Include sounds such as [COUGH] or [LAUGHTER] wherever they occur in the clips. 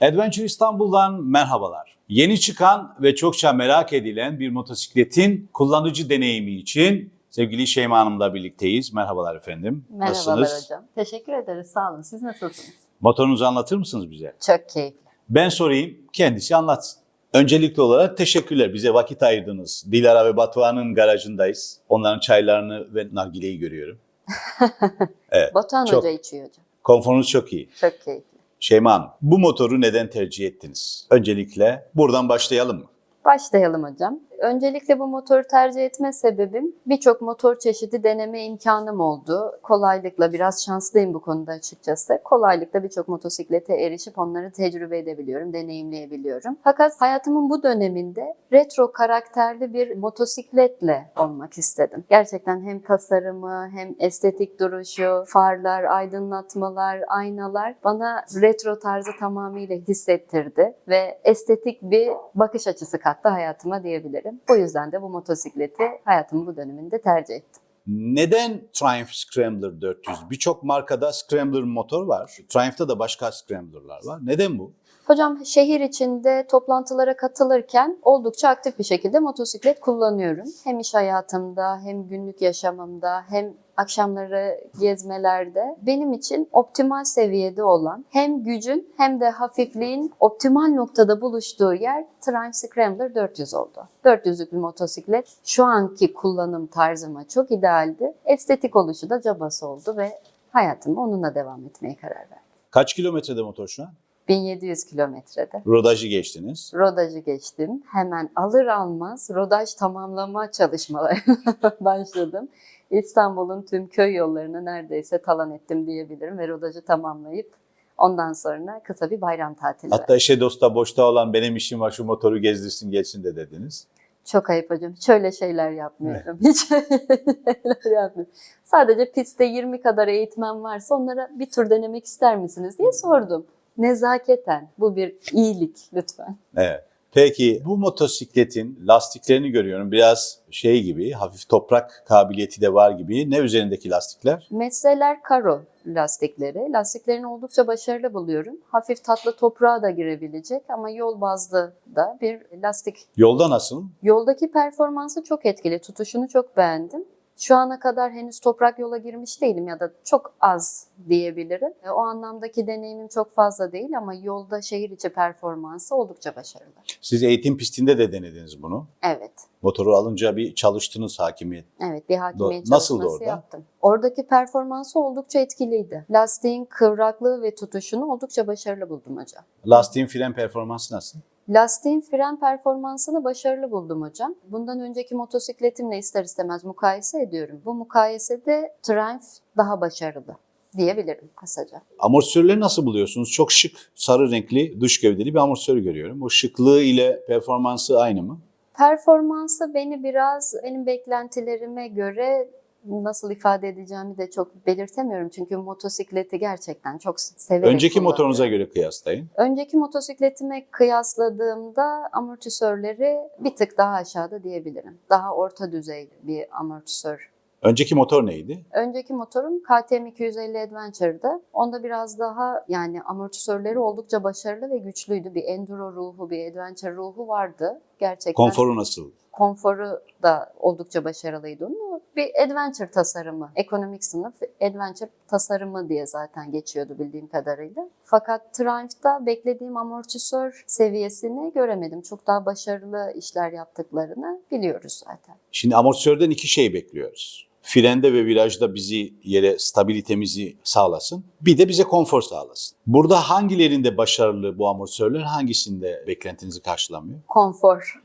Adventure İstanbul'dan merhabalar. Yeni çıkan ve çokça merak edilen bir motosikletin kullanıcı deneyimi için sevgili Şeyma Hanım'la birlikteyiz. Merhabalar efendim. Merhabalar Nasılsınız? hocam. Teşekkür ederiz. Sağ olun. Siz nasılsınız? Motorunuzu anlatır mısınız bize? Çok keyifli. Ben sorayım, kendisi anlatsın. Öncelikli olarak teşekkürler. Bize vakit ayırdınız. Dilara ve Batuhan'ın garajındayız. Onların çaylarını ve nargileyi görüyorum. [LAUGHS] Evet, Batuhan çok. Hoca içiyor hocam. konforunuz çok iyi. Çok keyifli. Şeyma Hanım, bu motoru neden tercih ettiniz? Öncelikle buradan başlayalım mı? Başlayalım hocam. Öncelikle bu motoru tercih etme sebebim birçok motor çeşidi deneme imkanım oldu. Kolaylıkla biraz şanslıyım bu konuda açıkçası. Kolaylıkla birçok motosiklete erişip onları tecrübe edebiliyorum, deneyimleyebiliyorum. Fakat hayatımın bu döneminde retro karakterli bir motosikletle olmak istedim. Gerçekten hem tasarımı hem estetik duruşu, farlar, aydınlatmalar, aynalar bana retro tarzı tamamıyla hissettirdi ve estetik bir bakış açısı kattı hayatıma diyebilirim. Bu yüzden de bu motosikleti hayatımın bu döneminde tercih ettim. Neden Triumph Scrambler 400? Birçok markada Scrambler motor var. Triumph'ta da başka Scrambler'lar var. Neden bu? Hocam şehir içinde toplantılara katılırken oldukça aktif bir şekilde motosiklet kullanıyorum. Hem iş hayatımda hem günlük yaşamımda hem akşamları gezmelerde benim için optimal seviyede olan hem gücün hem de hafifliğin optimal noktada buluştuğu yer Triumph Scrambler 400 oldu. 400'lük bir motosiklet şu anki kullanım tarzıma çok idealdi. Estetik oluşu da cabası oldu ve hayatıma onunla devam etmeye karar verdim. Kaç kilometrede motor şu an? 1700 kilometrede. Rodajı geçtiniz. Rodajı geçtim. Hemen alır almaz rodaj tamamlama çalışmalarına [LAUGHS] başladım. İstanbul'un tüm köy yollarını neredeyse talan ettim diyebilirim ve rodajı tamamlayıp ondan sonra kısa bir bayram tatili. Hatta işe dosta boşta olan benim işim var şu motoru gezdirsin gelsin de dediniz. Çok ayıp hocam. Hiç öyle şeyler yapmıyorum. Hiç [LAUGHS] şeyler yapmıyorum. Sadece pistte 20 kadar eğitmen varsa onlara bir tur denemek ister misiniz diye sordum. Nezaketen. Bu bir iyilik lütfen. Evet. Peki bu motosikletin lastiklerini görüyorum. Biraz şey gibi, hafif toprak kabiliyeti de var gibi. Ne üzerindeki lastikler? Mesleler karo lastikleri. Lastiklerini oldukça başarılı buluyorum. Hafif tatlı toprağa da girebilecek ama yol bazlı da bir lastik. Yolda nasıl? Yoldaki performansı çok etkili. Tutuşunu çok beğendim. Şu ana kadar henüz toprak yola girmiş değilim ya da çok az diyebilirim. E, O anlamdaki deneyimim çok fazla değil ama yolda şehir içi performansı oldukça başarılı. Siz eğitim pistinde de denediniz bunu. Evet. Motoru alınca bir çalıştınız hakimiyet. Evet bir hakimiyet Do- çalışması orada? yaptım. Oradaki performansı oldukça etkiliydi. Lastiğin kıvraklığı ve tutuşunu oldukça başarılı buldum hocam. Lastiğin fren performansı nasıl? Lastiğin fren performansını başarılı buldum hocam. Bundan önceki motosikletimle ister istemez mukayese ediyorum. Bu mukayesede Triumph daha başarılı diyebilirim kısaca. Amortisörleri nasıl buluyorsunuz? Çok şık, sarı renkli, dış gövdeli bir amortisör görüyorum. O şıklığı ile performansı aynı mı? Performansı beni biraz benim beklentilerime göre nasıl ifade edeceğimi de çok belirtemiyorum. Çünkü motosikleti gerçekten çok severek Önceki motorunuza göre kıyaslayın. Önceki motosikletime kıyasladığımda amortisörleri bir tık daha aşağıda diyebilirim. Daha orta düzey bir amortisör. Önceki motor neydi? Önceki motorum KTM 250 Adventure'dı. Onda biraz daha yani amortisörleri oldukça başarılı ve güçlüydü. Bir enduro ruhu, bir adventure ruhu vardı. Gerçekten Konforu nasıl? konforu da oldukça başarılıydı onun. Bir adventure tasarımı, ekonomik sınıf adventure tasarımı diye zaten geçiyordu bildiğim kadarıyla. Fakat Triumph'ta beklediğim amortisör seviyesini göremedim. Çok daha başarılı işler yaptıklarını biliyoruz zaten. Şimdi amortisörden iki şey bekliyoruz. Frende ve virajda bizi yere stabilitemizi sağlasın. Bir de bize konfor sağlasın. Burada hangilerinde başarılı bu amortisörler, hangisinde beklentinizi karşılamıyor? Konfor. [LAUGHS]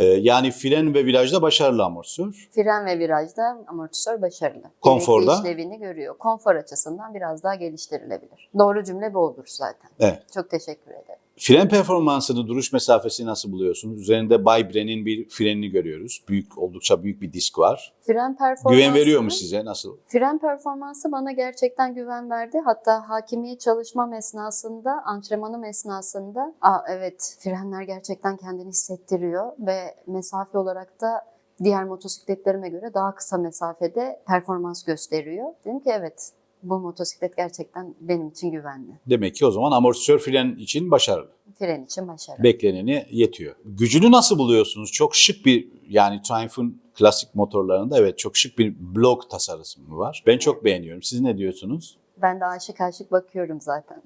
Ee, yani fren ve virajda başarılı amortisör. Fren ve virajda amortisör başarılı. Konforda? Gerekli işlevini görüyor. Konfor açısından biraz daha geliştirilebilir. Doğru cümle bu olur zaten. Evet. Çok teşekkür ederim. Fren performansını, duruş mesafesini nasıl buluyorsunuz? Üzerinde Baybren'in bir frenini görüyoruz. Büyük, oldukça büyük bir disk var. Fren performansı Güven veriyor mu size? Nasıl? Fren performansı bana gerçekten güven verdi. Hatta hakimiyet çalışmam esnasında, antrenmanım esnasında, Aa, evet frenler gerçekten kendini hissettiriyor ve mesafe olarak da diğer motosikletlerime göre daha kısa mesafede performans gösteriyor. Dedim ki evet bu motosiklet gerçekten benim için güvenli. Demek ki o zaman amortisör fren için başarılı. Fren için başarılı. Bekleneni yetiyor. Gücünü nasıl buluyorsunuz? Çok şık bir yani Triumph'ın klasik motorlarında evet çok şık bir blok tasarımı var. Ben çok beğeniyorum. Siz ne diyorsunuz? Ben de aşık aşık bakıyorum zaten.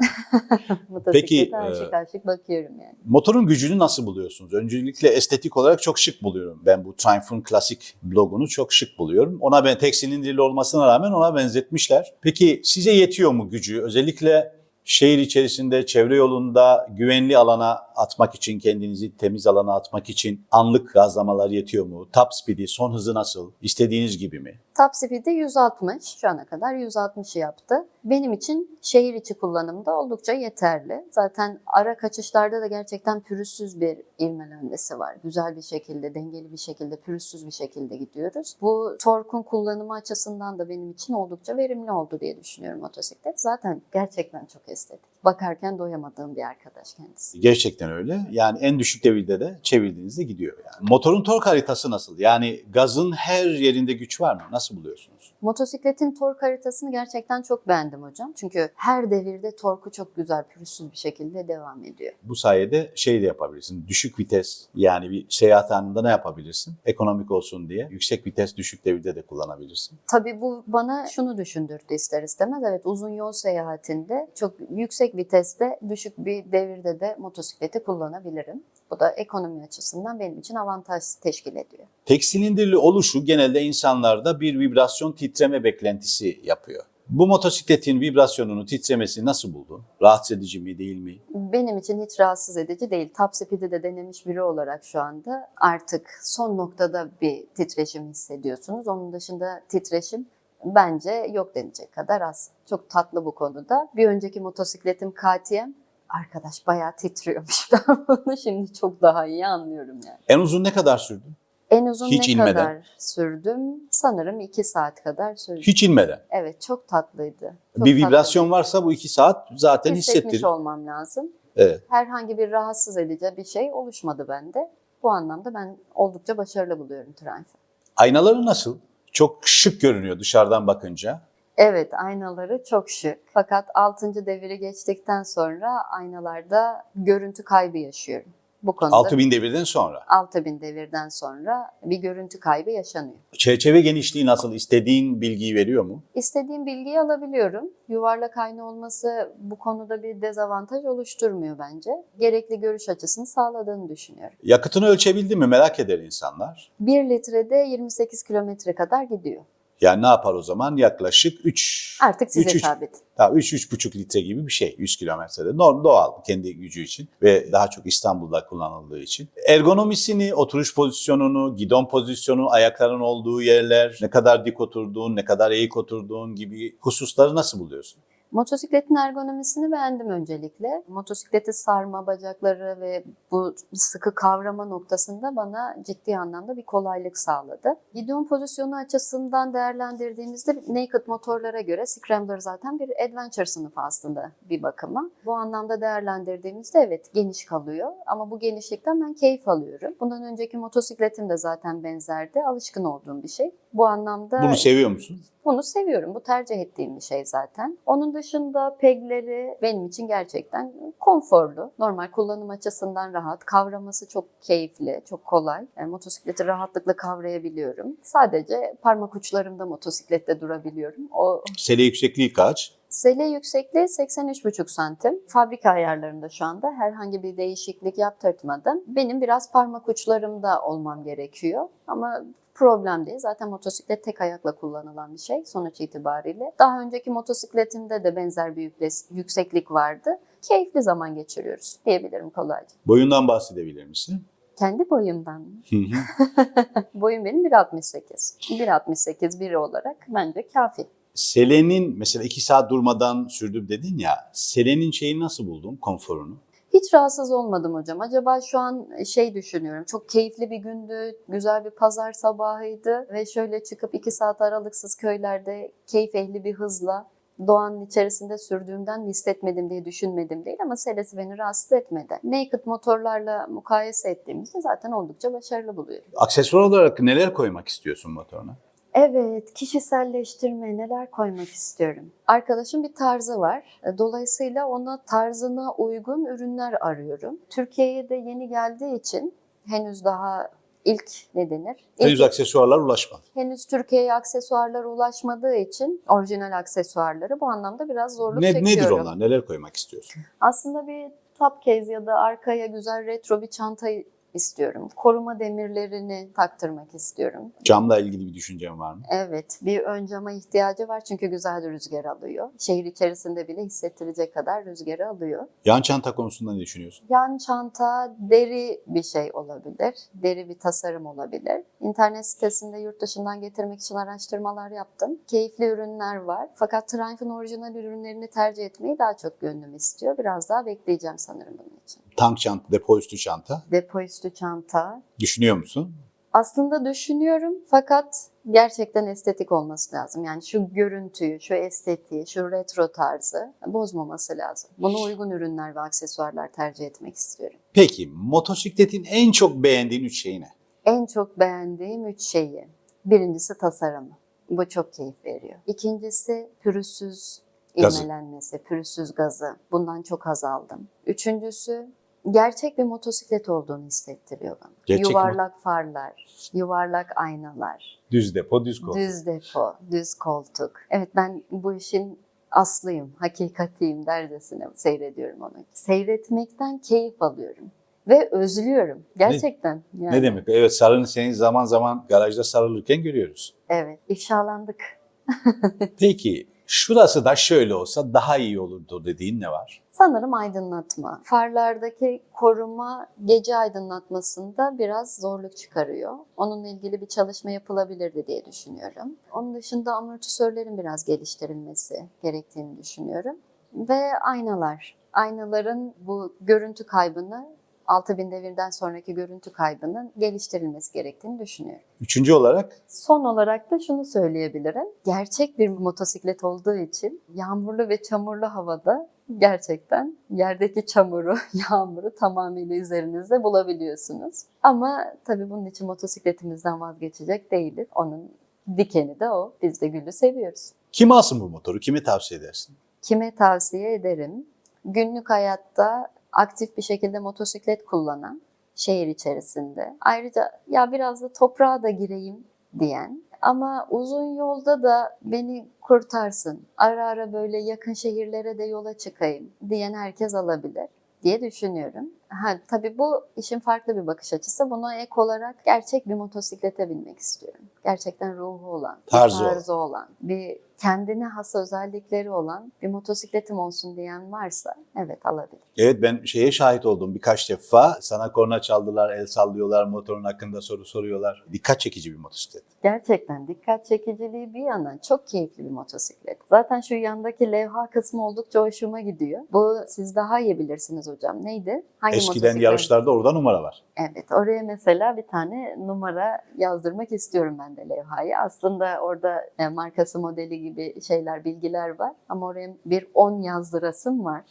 [LAUGHS] Peki, aşık e, aşık bakıyorum yani. Motorun gücünü nasıl buluyorsunuz? Öncelikle estetik olarak çok şık buluyorum. Ben bu Triumph'ın klasik blogunu çok şık buluyorum. Ona ben tek silindirli olmasına rağmen ona benzetmişler. Peki size yetiyor mu gücü? Özellikle şehir içerisinde, çevre yolunda güvenli alana atmak için, kendinizi temiz alana atmak için anlık gazlamalar yetiyor mu? Top speed'i, son hızı nasıl? İstediğiniz gibi mi? Top speed'i 160. Şu ana kadar 160'ı yaptı. Benim için şehir içi kullanımda oldukça yeterli. Zaten ara kaçışlarda da gerçekten pürüzsüz bir ivmelenmesi var. Güzel bir şekilde, dengeli bir şekilde, pürüzsüz bir şekilde gidiyoruz. Bu torkun kullanımı açısından da benim için oldukça verimli oldu diye düşünüyorum motosiklet. Zaten gerçekten çok estetik. Bakarken doyamadığım bir arkadaş kendisi. Gerçekten öyle. Yani en düşük devirde de çevirdiğinizde gidiyor. Yani. Motorun tork haritası nasıl? Yani gazın her yerinde güç var mı? Nasıl buluyorsunuz? Motosikletin tork haritasını gerçekten çok beğendim hocam. Çünkü her devirde torku çok güzel, pürüzsüz bir şekilde devam ediyor. Bu sayede şey de yapabilirsin. Düşük vites yani bir seyahat anında ne yapabilirsin? Ekonomik olsun diye. Yüksek vites düşük devirde de kullanabilirsin. Tabii bu bana şunu düşündürdü ister istemez. Evet uzun yol seyahatinde çok yüksek viteste, düşük bir devirde de motosikleti kullanabilirim. Bu da ekonomi açısından benim için avantaj teşkil ediyor. Tek silindirli oluşu genelde insanlarda bir vibrasyon titreme beklentisi yapıyor. Bu motosikletin vibrasyonunu, titremesi nasıl buldun? Rahatsız edici mi, değil mi? Benim için hiç rahatsız edici değil. Top Speed'i de denemiş biri olarak şu anda artık son noktada bir titreşim hissediyorsunuz. Onun dışında titreşim bence yok denecek kadar az. Çok tatlı bu konuda. Bir önceki motosikletim KTM. Arkadaş bayağı titriyormuş. [LAUGHS] Ben bunu şimdi çok daha iyi anlıyorum yani. En uzun ne kadar sürdü? En uzun Hiç ne inmeden. kadar sürdüm? Sanırım 2 saat kadar sürdü. Hiç inmeden. Evet çok tatlıydı. Çok bir vibrasyon tatlıydı. varsa bu iki saat zaten Hissetmiş hissettirir. olmam lazım. Evet. Herhangi bir rahatsız edici bir şey oluşmadı bende. Bu anlamda ben oldukça başarılı buluyorum Triumph'ı. Aynaları nasıl? Çok şık görünüyor dışarıdan bakınca. Evet aynaları çok şık. Fakat 6. deviri geçtikten sonra aynalarda görüntü kaybı yaşıyorum. Bu konuda 6000 devirden sonra. 6000 devirden sonra bir görüntü kaybı yaşanıyor. Çerçeve genişliği nasıl? İstediğin bilgiyi veriyor mu? İstediğim bilgiyi alabiliyorum. Yuvarlak ayna olması bu konuda bir dezavantaj oluşturmuyor bence. Gerekli görüş açısını sağladığını düşünüyorum. Yakıtını ölçebildin mi? Merak eder insanlar. 1 litrede 28 kilometre kadar gidiyor. Yani ne yapar o zaman? Yaklaşık 3 Artık siz Üç, üç. hesap edin. 3-3,5 litre gibi bir şey 100 kilometrede. Norm doğal kendi gücü için ve daha çok İstanbul'da kullanıldığı için. Ergonomisini, oturuş pozisyonunu, gidon pozisyonu, ayakların olduğu yerler, ne kadar dik oturduğun, ne kadar eğik oturduğun gibi hususları nasıl buluyorsun? Motosikletin ergonomisini beğendim öncelikle. Motosikleti sarma bacakları ve bu sıkı kavrama noktasında bana ciddi anlamda bir kolaylık sağladı. Gidon pozisyonu açısından değerlendirdiğimizde naked motorlara göre Scrambler zaten bir adventure sınıfı aslında bir bakıma. Bu anlamda değerlendirdiğimizde evet geniş kalıyor ama bu genişlikten ben keyif alıyorum. Bundan önceki motosikletim de zaten benzerdi. Alışkın olduğum bir şey. Bu anlamda Bunu seviyor musun? Bunu seviyorum. Bu tercih ettiğim bir şey zaten. Onun dışında pegleri benim için gerçekten konforlu. Normal kullanım açısından rahat. Kavraması çok keyifli, çok kolay. Yani motosikleti rahatlıkla kavrayabiliyorum. Sadece parmak uçlarımda motosiklette durabiliyorum. O Sele yüksekliği kaç? Sele yüksekliği 83,5 santim. Fabrika ayarlarında şu anda herhangi bir değişiklik yaptırtmadım. Benim biraz parmak uçlarımda olmam gerekiyor. Ama problem değil. Zaten motosiklet tek ayakla kullanılan bir şey sonuç itibariyle. Daha önceki motosikletimde de benzer bir yükseklik vardı. Keyifli zaman geçiriyoruz diyebilirim kolayca. Boyundan bahsedebilir misin? Kendi boyumdan mı? [LAUGHS] Boyum benim 1.68. 1.68 biri olarak bence kafi. Selenin mesela iki saat durmadan sürdüm dedin ya. Selenin şeyini nasıl buldun? Konforunu? Hiç rahatsız olmadım hocam. Acaba şu an şey düşünüyorum. Çok keyifli bir gündü. Güzel bir pazar sabahıydı. Ve şöyle çıkıp iki saat aralıksız köylerde keyif ehli bir hızla doğanın içerisinde sürdüğümden mi hissetmedim diye düşünmedim değil ama selesi beni rahatsız etmedi. Naked motorlarla mukayese ettiğimizde zaten oldukça başarılı buluyorum. Aksesuar olarak neler koymak istiyorsun motoruna? Evet, kişiselleştirme neler koymak istiyorum. Arkadaşım bir tarzı var. Dolayısıyla ona tarzına uygun ürünler arıyorum. Türkiye'ye de yeni geldiği için henüz daha ilk ne denir? İlk- Henüz aksesuarlar ulaşmadı. henüz Türkiye'ye aksesuarlara ulaşmadığı için orijinal aksesuarları bu anlamda biraz zorluk Ne, çekiyorum. nedir onlar? Neler koymak istiyorsun? Aslında bir top case ya da arkaya güzel retro bir çanta istiyorum. Koruma demirlerini taktırmak istiyorum. Camla ilgili bir düşüncen var mı? Evet, bir ön cama ihtiyacı var çünkü güzel rüzgar alıyor. Şehir içerisinde bile hissettirecek kadar rüzgarı alıyor. Yan çanta konusunda ne düşünüyorsun? Yan çanta deri bir şey olabilir, deri bir tasarım olabilir. İnternet sitesinde yurt dışından getirmek için araştırmalar yaptım. Keyifli ürünler var fakat Triumph'ın orijinal ürünlerini tercih etmeyi daha çok gönlüm istiyor. Biraz daha bekleyeceğim sanırım bunun için. Tank çanta, depo üstü çanta. Depo üstü çanta. Düşünüyor musun? Aslında düşünüyorum fakat gerçekten estetik olması lazım. Yani şu görüntüyü, şu estetiği, şu retro tarzı bozmaması lazım. Buna uygun ürünler ve aksesuarlar tercih etmek istiyorum. Peki motosikletin en çok beğendiğin üç şeyi ne? En çok beğendiğim üç şeyi. Birincisi tasarımı. Bu çok keyif veriyor. İkincisi pürüzsüz Gazı. ivmelenmesi, pürüzsüz gazı. Bundan çok haz aldım. Üçüncüsü gerçek bir motosiklet olduğunu hissettiriyor bana. Gerçek mi? yuvarlak farlar, yuvarlak aynalar, Düz depo, düz kol. düz depo, düz koltuk. Evet ben bu işin aslıyım, hakikatiyim dercesine seyrediyorum onu. Seyretmekten keyif alıyorum. Ve özlüyorum. Gerçekten. yani. Ne demek? Evet sarını seni zaman zaman garajda sarılırken görüyoruz. Evet, ifşalandık. [LAUGHS] Peki şurası da şöyle olsa daha iyi olurdu dediğin ne var? Sanırım aydınlatma. Farlardaki koruma gece aydınlatmasında biraz zorluk çıkarıyor. Onunla ilgili bir çalışma yapılabilirdi diye düşünüyorum. Onun dışında amortisörlerin biraz geliştirilmesi gerektiğini düşünüyorum. Ve aynalar. Aynaların bu görüntü kaybını 6000 devirden sonraki görüntü kaybının geliştirilmesi gerektiğini düşünüyorum. Üçüncü olarak Son olarak da şunu söyleyebilirim. Gerçek bir motosiklet olduğu için yağmurlu ve çamurlu havada gerçekten yerdeki çamuru, [LAUGHS] yağmuru tamamıyla üzerinizde bulabiliyorsunuz. Ama tabii bunun için motosikletimizden vazgeçecek değiliz. Onun dikeni de o. Biz de gülü seviyoruz. kim alsın bu motoru? Kime tavsiye edersin? Kime tavsiye ederim? Günlük hayatta aktif bir şekilde motosiklet kullanan, şehir içerisinde. Ayrıca ya biraz da toprağa da gireyim diyen ama uzun yolda da beni kurtarsın. Ara ara böyle yakın şehirlere de yola çıkayım diyen herkes alabilir diye düşünüyorum. Ha, tabii bu işin farklı bir bakış açısı. Buna ek olarak gerçek bir motosiklete binmek istiyorum. Gerçekten ruhu olan, bir Tarzı olan. tarzı olan, bir kendine has özellikleri olan bir motosikletim olsun diyen varsa evet alabilir. Evet ben şeye şahit oldum birkaç defa. Sana korna çaldılar, el sallıyorlar, motorun hakkında soru soruyorlar. Dikkat çekici bir motosiklet. Gerçekten dikkat çekiciliği bir yana çok keyifli bir motosiklet. Zaten şu yandaki levha kısmı oldukça hoşuma gidiyor. Bu siz daha iyi bilirsiniz hocam. Neydi? Hangi Eskiden motosiklet? yarışlarda orada numara var. Evet, oraya mesela bir tane numara yazdırmak istiyorum ben de levhayı. Aslında orada e, markası modeli gibi şeyler, bilgiler var. Ama oraya bir 10 yazdırasım var.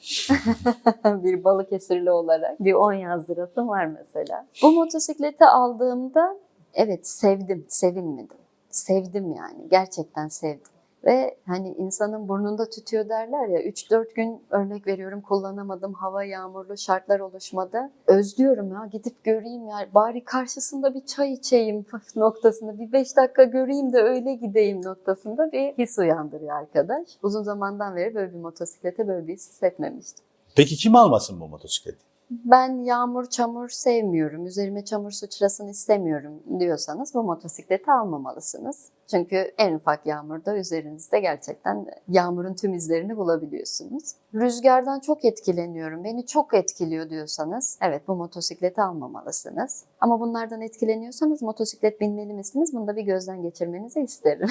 [LAUGHS] bir Balıkesirli olarak bir 10 yazdırasım var mesela. Bu motosikleti aldığımda evet sevdim, sevinmedim. Sevdim yani, gerçekten sevdim. Ve hani insanın burnunda tütüyor derler ya 3-4 gün örnek veriyorum kullanamadım hava yağmurlu şartlar oluşmadı. Özlüyorum ya gidip göreyim ya bari karşısında bir çay içeyim [LAUGHS] noktasında bir 5 dakika göreyim de öyle gideyim noktasında bir his uyandırıyor arkadaş. Uzun zamandan beri böyle bir motosiklete böyle bir his hissetmemiştim. Peki kim almasın bu motosikleti? Ben yağmur çamur sevmiyorum, üzerime çamur sıçrasın istemiyorum diyorsanız bu motosikleti almamalısınız. Çünkü en ufak yağmurda üzerinizde gerçekten yağmurun tüm izlerini bulabiliyorsunuz. Rüzgardan çok etkileniyorum, beni çok etkiliyor diyorsanız evet bu motosikleti almamalısınız. Ama bunlardan etkileniyorsanız motosiklet binmeli misiniz? Bunu da bir gözden geçirmenizi isterim.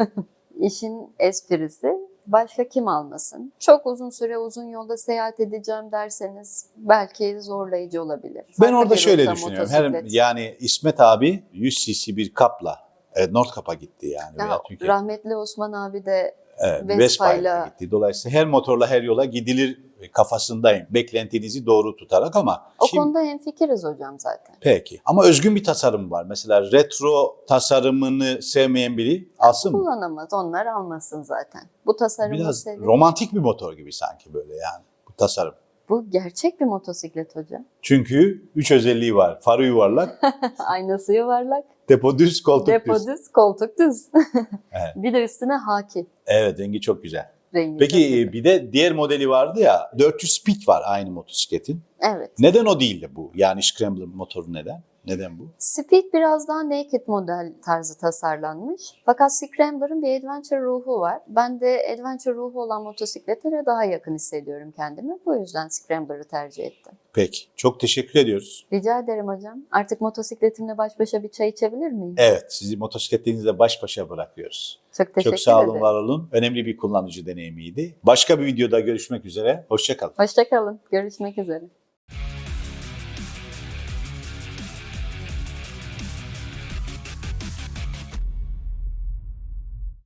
[LAUGHS] İşin esprisi başka kim almasın? Çok uzun süre uzun yolda seyahat edeceğim derseniz belki zorlayıcı olabilir. Ben Farklı orada şöyle düşünüyorum. Her, yani İsmet abi 100 cc bir kapla e, Nordkap'a gitti yani. Ya, Türkiye. rahmetli Osman abi de Evet, Vespa Vespa'yla gitti. Dolayısıyla her motorla her yola gidilir kafasındayım. Beklentinizi doğru tutarak ama O şimdi- konuda hemfikiriz hocam zaten. Peki. Ama özgün bir tasarım var. Mesela retro tasarımını sevmeyen biri alsın mı? Kullanamaz, onlar almasın zaten. Bu tasarımı Biraz seviyorum. romantik bir motor gibi sanki böyle yani bu tasarım. Bu gerçek bir motosiklet hocam. Çünkü üç özelliği var. Farı yuvarlak, [LAUGHS] Aynası yuvarlak, depo düz, koltuk depo düz. düz, koltuk düz. [LAUGHS] Evet. bir de üstüne haki Evet rengi çok güzel. rengi. çok Peki güzel. e, bir de diğer modeli vardı ya 400 speed var aynı motosikletin. Evet. Neden o değil de bu? Yani Scrambler motoru neden? Neden bu? Speed biraz daha naked model tarzı tasarlanmış. Fakat Scrambler'ın bir adventure ruhu var. Ben de adventure ruhu olan motosikletlere daha yakın hissediyorum kendimi. Bu yüzden Scrambler'ı tercih ettim. Peki. Çok teşekkür ediyoruz. Rica ederim hocam. Artık motosikletimle baş başa bir çay içebilir miyim? Evet sizi motosikletlerinizle baş başa bırakıyoruz. Çok teşekkür Çok sağ olun, ederim. var olun. Önemli bir kullanıcı deneyimiydi. Başka bir videoda görüşmek üzere. Hoşçakalın. Hoşçakalın. Görüşmek üzere.